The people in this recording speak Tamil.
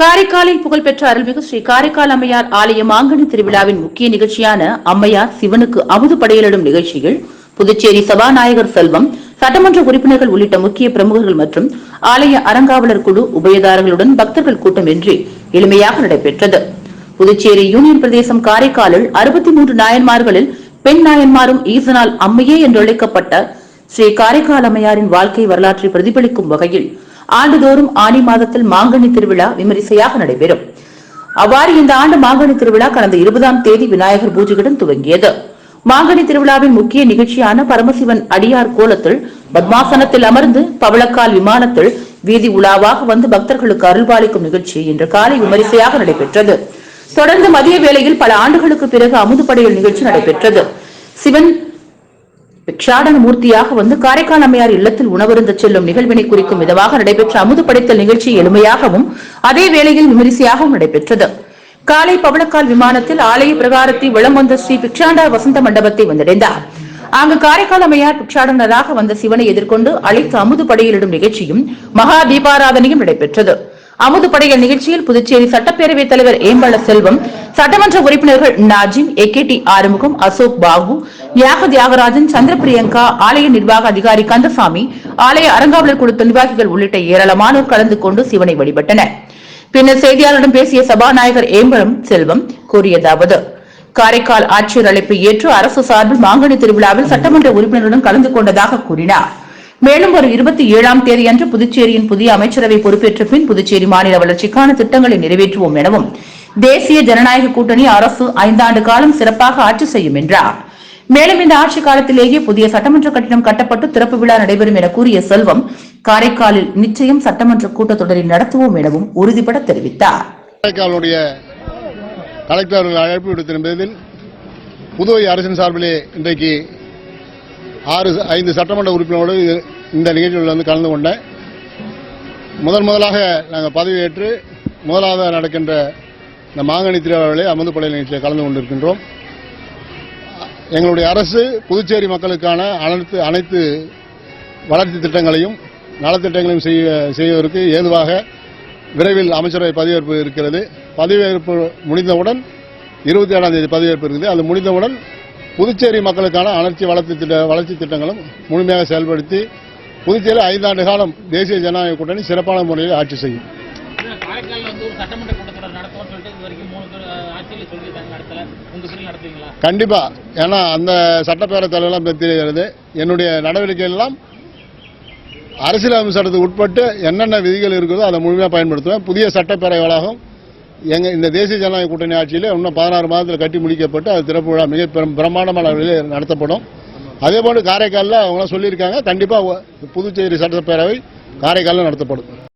காரைக்காலில் புகழ்பெற்ற அருள்மிகு ஸ்ரீ காரைக்கால் அம்மையார் ஆலய மாங்கனி திருவிழாவின் முக்கிய நிகழ்ச்சியான அம்மையார் சிவனுக்கு அமுது படையலிடும் நிகழ்ச்சியில் புதுச்சேரி சபாநாயகர் செல்வம் சட்டமன்ற உறுப்பினர்கள் உள்ளிட்ட முக்கிய பிரமுகர்கள் மற்றும் ஆலய அறங்காவலர் குழு உபயதாரர்களுடன் பக்தர்கள் கூட்டம் கூட்டமின்றி எளிமையாக நடைபெற்றது. புதுச்சேரி யூனியன் பிரதேசம் காரைக்காலில் அறுபத்தி மூன்று நாயன்மார்களில் பெண் நாயன்மாரும் ஈசனால் அம்மையே என்று அழைக்கப்பட்ட ஸ்ரீ காரைக்கால் அம்மையாரின் வாழ்க்கை வரலாற்றை பிரதிபலிக்கும் வகையில் ஆண்டுதோறும் ஆனி மாதத்தில் மாங்கனி திருவிழா விமரிசையாக நடைபெறும். அவ்வாறு இந்த ஆண்டு மாங்கனி திருவிழா கடந்த இருபதாம் தேதி விநாயகர் பூஜையுடன் துவங்கியது. மாங்கனி திருவிழாவின் முக்கிய நிகழ்ச்சியான பரமசிவன் அடியார் கோலத்தில் பத்மாசனத்தில் அமர்ந்து பவளக்கால் விமானத்தில் வீதி உலாவாக வந்து பக்தர்களுக்கு அருள்பாலிக்கும் நிகழ்ச்சி இன்று காலை விமரிசையாக நடைபெற்றது. தொடர்ந்து மதிய வேளையில் பல ஆண்டுகளுக்கு பிறகு அமுதுபடையல் நிகழ்ச்சி நடைபெற்றது. சிவன் பிக்ஷாடன மூர்த்தியாக வந்து காரைக்கால் அம்மையார் இல்லத்தில் உணவருந்த செல்லும் நிகழ்வினை குறிக்கும் விதமாக நடைபெற்ற அமுது படைத்தல் நிகழ்ச்சி எளிமையாகவும் அதே வேளையில் விமரிசையாகவும் நடைபெற்றது. காலை பவளக்கால் விமானத்தில் ஆலய பிரகாரத்தை விளம் வந்த ஸ்ரீ பிக்ஷாண்டார் வசந்த மண்டபத்தை வந்தடைந்தார். அங்கு காரைக்கால் அம்மையார் பிக்ஷாடனராக வந்த சிவனை எதிர்கொண்டு அழைத்து அமுது படையிலிடும் நிகழ்ச்சியும் மகா தீபாராதனையும் நடைபெற்றது. அமுது படையல் நிகழ்ச்சியில் புதுச்சேரி சட்டப்பேரவைத் தலைவர் ஏம்பல செல்வம் சட்டமன்ற உறுப்பினர்கள் Nazim A K D Arumugam Ashok Babu யாக தியாகராஜன் சந்திர பிரியங்கா ஆலய நிர்வாக அதிகாரி கந்தசாமி ஆலய அறங்காவலர் குழு நிர்வாகிகள் உள்ளிட்ட ஏராளமானோர் கலந்து கொண்டு சிவனை வழிபட்டனர். பின்னர் செய்தியாளரிடம் பேசிய சபாநாயகர் ஏம்பலம் செல்வம் கூறியதாவது காரைக்கால் ஆட்சியர் அழைப்பை ஏற்று அரசு சார்பில் மாங்கனி திருவிழாவில் சட்டமன்ற உறுப்பினர்களுடன் கலந்து கொண்டதாக கூறினார். மேலும் ஒரு இருபத்தி ஏழாம் தேதியன்று புதுச்சேரியின் புதிய அமைச்சரவை பொறுப்பேற்ற பின் புதுச்சேரி மாநில வளர்ச்சிக்கான திட்டங்களை நிறைவேற்றுவோம் எனவும் தேசிய ஜனநாயக கூட்டணி அரசு ஐந்தாண்டு காலம் சிறப்பாக ஆட்சி செய்யும் என்றார். மேலும் இந்த ஆட்சி காலத்திலேயே புதிய சட்டமன்ற கட்டிடம் கட்டப்பட்டு திறப்பு விழா நடைபெறும் என கூறிய செல்வம் காரைக்காலில் நிச்சயம் சட்டமன்ற கூட்டத்தொடரை நடத்துவோம் எனவும் உறுதிபட தெரிவித்தார். காரைக்காலுடைய கலெக்டர் அழைப்பு விடுத்திருந்ததில் புதுவை அரசின் சார்பிலே இன்றைக்கு ஆறு ஐந்து சட்டமன்ற உறுப்பினரோடு இந்த நிகழ்ச்சியில் வந்து கலந்து கொண்டேன் முதன் முதலாக நாங்கள் பதவியேற்று முதலாவது நடக்கின்ற இந்த மாங்கனி திருவிழாவிலே அமர்ந்துப்படை நிகழ்ச்சியில் கலந்து கொண்டிருக்கின்றோம். எங்களுடைய அரசு புதுச்சேரி மக்களுக்கான அனைத்து அனைத்து வளர்ச்சி திட்டங்களையும் நலத்திட்டங்களையும் செய்ய செய்வதற்கு ஏதுவாக விரைவில் அமைச்சரவை பதவியேற்பு இருக்கிறது. பதவியேற்பு முடிந்தவுடன் இருபத்தி ஏழாம் தேதி பதவியேற்பு இருக்குது. அது முடிந்தவுடன் புதுச்சேரி மக்களுக்கான அனைத்து வளர்ச்சி திட்ட வளர்ச்சி திட்டங்களும் முழுமையாக செயல்படுத்தி புதுச்சேரி ஐந்தாண்டு காலம் தேசிய ஜனநாயக கூட்டணி சிறப்பான முறையில் ஆட்சி செய்யும். கண்டிப்பா. ஏன்னா அந்த சட்டப்பேரவைத் தலைவரெல்லாம் தெரிகிறது. என்னுடைய நடவடிக்கை எல்லாம் அரசியலமைப்பு சட்டத்துக்கு உட்பட்டு என்னென்ன விதிகள் இருக்குதோ அதை முழுமையாக பயன்படுத்துவேன். புதிய சட்டப்பேரவை வளாகம் எங்க இந்த தேசிய ஜனநாயக கூட்டணி ஆட்சியில் இன்னும் பதினாறு மாதத்தில் கட்டி முடிக்கப்பட்டு அது திறப்பு விழா மிக பெரும் பிரம்மாண்டமான நடத்தப்படும். அதே போன்று காரைக்காலில் அவங்களாம் சொல்லியிருக்காங்க. கண்டிப்பாக புதுச்சேரி சட்டப்பேரவை காரைக்காலில் நடத்தப்படும்.